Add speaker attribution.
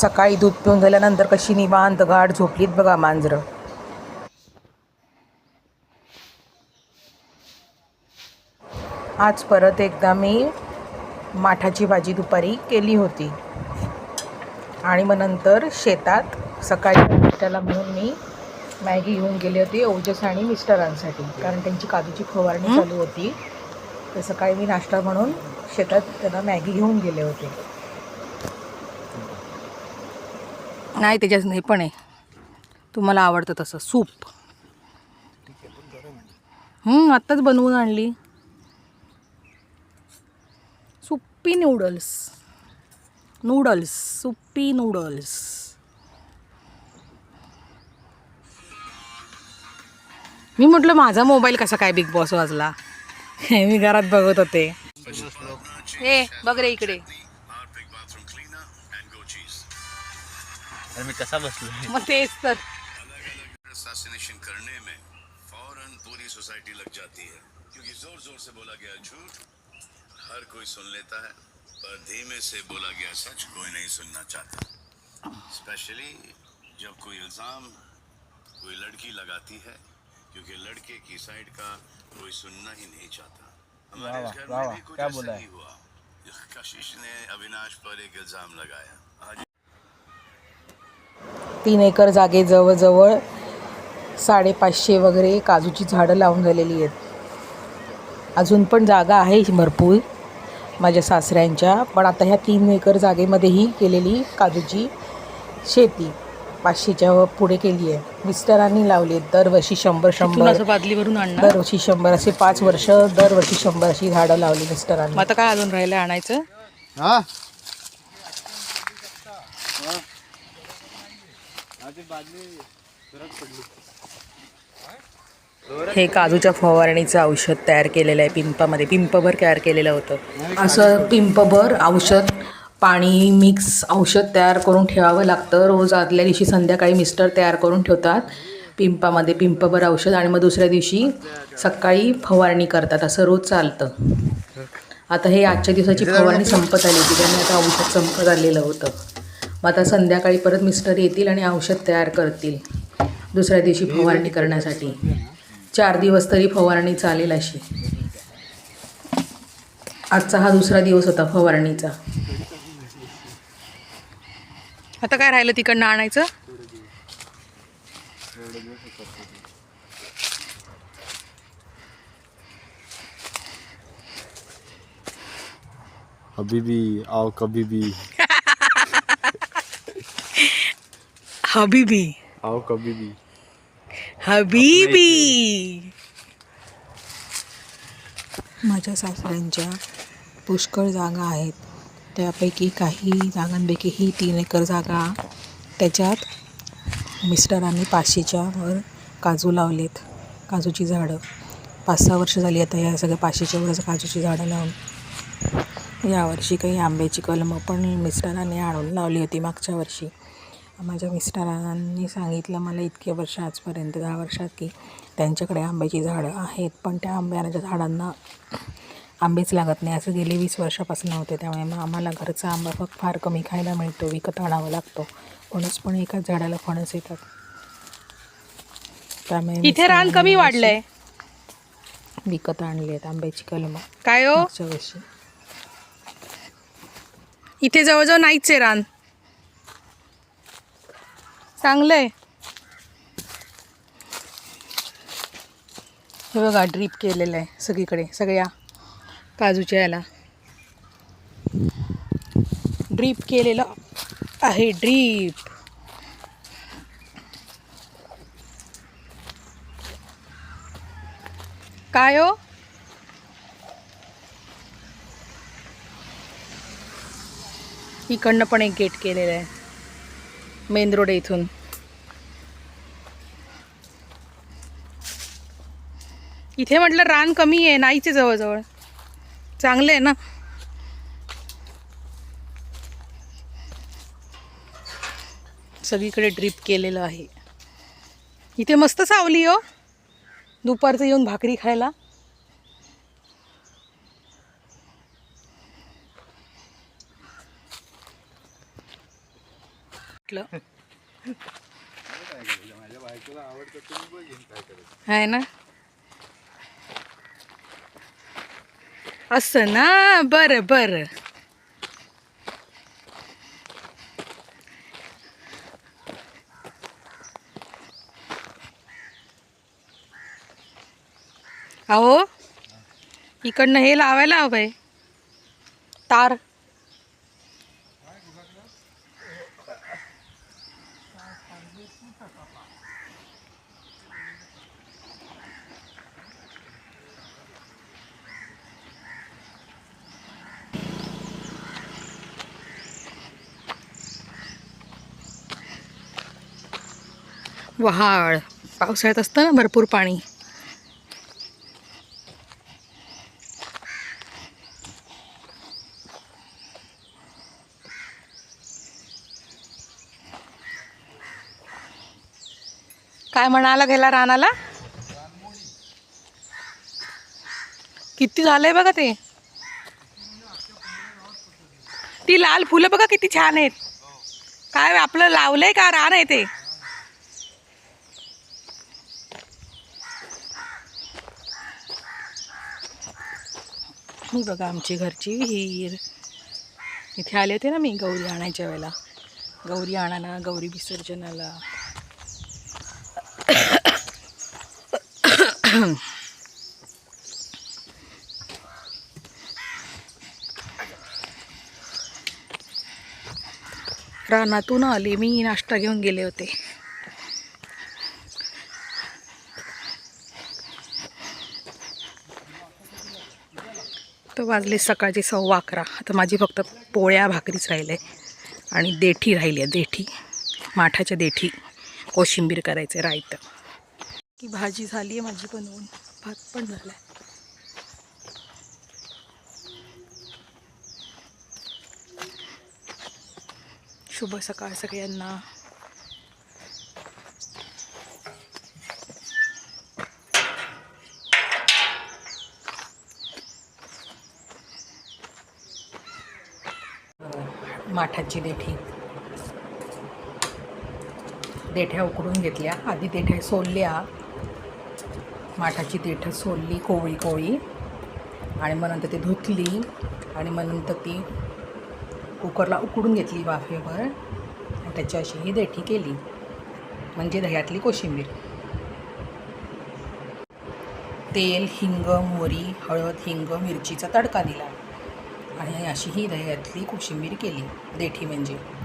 Speaker 1: सकाळी दूध पिऊन झाल्यानंतर कशी निवांत गाढ झोपलीत बघा मांजरं. आज परत एकदा मी माठाची भाजी दुपारी केली होती. आणि मग नंतर शेतात सकाळी नाश्त्याला म्हणून मी मॅगी घेऊन गेले होते ओजस आणि मिस्टरांसाठी. कारण त्यांची काजूची फवारणी चालू होती. तर सकाळी मी नाश्ता म्हणून शेतात त्यांना मॅगी घेऊन गेले होते. नाही त्याच्यात नाही पण आहे. तुम्हाला आवडतं तसं सूप. हं, आत्ताच बनवून आणली. Soupy noodles. Noodles soupy noodles. मी म्हटलं माझा मोबाईल कसा काय बिग बॉस वाजला? मी घरात बघत होते. हे बघ रे इकडे.
Speaker 2: अरे मी कसा बसलो
Speaker 1: मग तेच तर
Speaker 3: करने में फ़ौरन पूरी सोसाइटी लग जाती है क्योंकि ज़ोर ज़ोर से बोला गया झूठ हर कोई सुन लेता है पर धीमे से बोला गया सच कोई नहीं सुनना चाहता। स्पेशली जब कोई इल्ज़ाम कोई लड़की लगाती है क्योंकि लड़के की साइड का कोई सुनना ही नहीं चाहता। हमारे घर में भी कुछ ऐसा ही हुआ। कशिश ने अविनाश पर एक इल्ज़ाम लगाया। आज
Speaker 1: तीन एकर जागे जवळजवळ साडेपाचशे वगैरे काजूची झाडं लावून झालेली आहेत. अजून पण जागा आहे भरपूर माझ्या सासऱ्यांच्या पण आता ह्या तीन एकर जागेमध्येही केलेली काजूची शेती पाचशेच्या व पुढे केली आहे. मिस्टरांनी लावली आहेत दरवर्षी शंभर शंभर
Speaker 4: बादलीवरून आणणार?
Speaker 1: दरवर्षी शंभर असे पाच वर्ष दरवर्षी शंभर अशी झाडं लावली मिस्टरांनी.
Speaker 4: आता काय अजून राहिलं आणायचं?
Speaker 2: हा
Speaker 1: हे काजूच्या फवारणीचं औषध तयार केलेलं आहे पिंपामध्ये. पिंपभर तयार केलेलं होतं. असं पिंपभर औषध पाणी मिक्स औषध तयार करून ठेवावं लागतं. रोज आदल्या दिवशी संध्याकाळी मिस्टर तयार करून ठेवतात पिंपामध्ये. पिंपभर औषध आणि मग दुसऱ्या दिवशी सकाळी फवारणी करतात. असं रोज चालतं. आता हे आजच्या दिवसाची फवारणी संपत आली होती त्यामुळे आता औषध संपत आलेलं होतं. मग आता संध्याकाळी परत मिस्टर येतील आणि औषध तयार करतील. दुसऱ्या दिवशी फवारणी करण्यासाठी. चार दिवस तरी फवारणी चालेल अशी. आजचा हा दुसरा दिवस होता फवारणीचा.
Speaker 4: आता काय राहिलं तिकडनं आणायचं?
Speaker 2: अभी भी आओ कभी भी
Speaker 4: हबीबी
Speaker 2: आओ कभी भी
Speaker 4: हबीबी
Speaker 1: माझ्या सासऱ्यांच्या पुष्कळ जागा आहेत. त्यापैकी काही जागांपैकी ही तीन एकर जागा त्याच्यात मिस्टरांनी पाचशेच्या वर काजू लावलेत. काजूची झाडं. पाच सहा वर्ष झाली आता या सगळ्या पाचशेच्या वर काजूची झाडं लावून. यावर्षी काही आंब्याची कलमं पण मिस्टरांनी आणून लावली होती मागच्या वर्षी. माझ्या मिस्टरांनी सांगितलं मला इतके वर्ष आजपर्यंत दहा वर्षात की त्यांच्याकडे आंब्याची झाडं आहेत पण त्या आंब्याच्या झाडांना आंबेच लागत नाही. असं गेले वीस वर्षापासून होते त्यामुळे मग आम्हाला घरचा आंबा फक्त फार कमी खायला मिळतो विकत आणावा लागतो. फणस पण एकाच झाडाला फणस येतात. त्यामुळे
Speaker 4: इथे रान कमी वाढलंय.
Speaker 1: विकत आणली आहेत आंब्याची कलमं.
Speaker 4: काय हो?
Speaker 1: मागच्या वर्षी.
Speaker 4: इथे जवळजवळ नाहीच आहे रान. चांगलंय.
Speaker 1: हे बघा ड्रीप केलेलं आहे सगळीकडे सगळ्या काजूच्या याला. ड्रीप केलेलं आहे ड्रीप
Speaker 4: काय हो?
Speaker 1: इकडनं पण एक गेट केलेलं आहे. मेन रोड इथून.
Speaker 4: इथे म्हटलं रान कमी आहे नाहीच आहे जवळजवळ. चांगलं आहे ना?
Speaker 1: सगळीकडे ड्रीप केलेलं आहे.
Speaker 4: इथे मस्त सावली हो.
Speaker 1: दुपारचं येऊन भाकरी खायला. वाटलं आहे ना? असं ना? बरं बरं. अहो इकडनं हे लावायला हवंय. तार. वहाळ. पावसाळ्यात असतं ना भरपूर पाणी. काय म्हणाला गेला रानाला? किती झालंय बघा ते. ती लाल फुलं बघा किती छान आहेत. काय आपलं लावलंय का रान आहे ते? ही बघा आमची घरची विहीर. इथे आले होते ना मी गौरी आणायच्या वेळेला. गौरी आणायला गौरी विसर्जनाला. रानातून आले मी नाश्ता घेऊन गेले होते. तर वाजले सकाळचे सव्वा अकरा. आता माझी फक्त पोळ्या भाकरीच राहिले आणि देठी राहिली आहे देठी. माठाच्या देठी. कोशिंबीर करायचं रायतं. की भाजी झाली आहे माझी बनवून. भात पण झाला आहे शुभ सकाळ सगळ्यांना. माठाची देठी. देठ्या उकडून घेतल्या. आधी देठ्या सोलल्या. माठाची देठं सोलली कोवळी कोवळी. आणि मग नंतर ती धुतली आणि मग नंतर ती कुकरला उकडून घेतली वाफेवर. आणि त्याची अशी ही देठी केली. म्हणजे दह्यातली कोशिंबीर. तेल हिंग मोहरी हळद हिंग मिरचीचा तडका दिला. आणि अशी ही दह्यातली कोशिंबीर केली. देठी म्हणजे.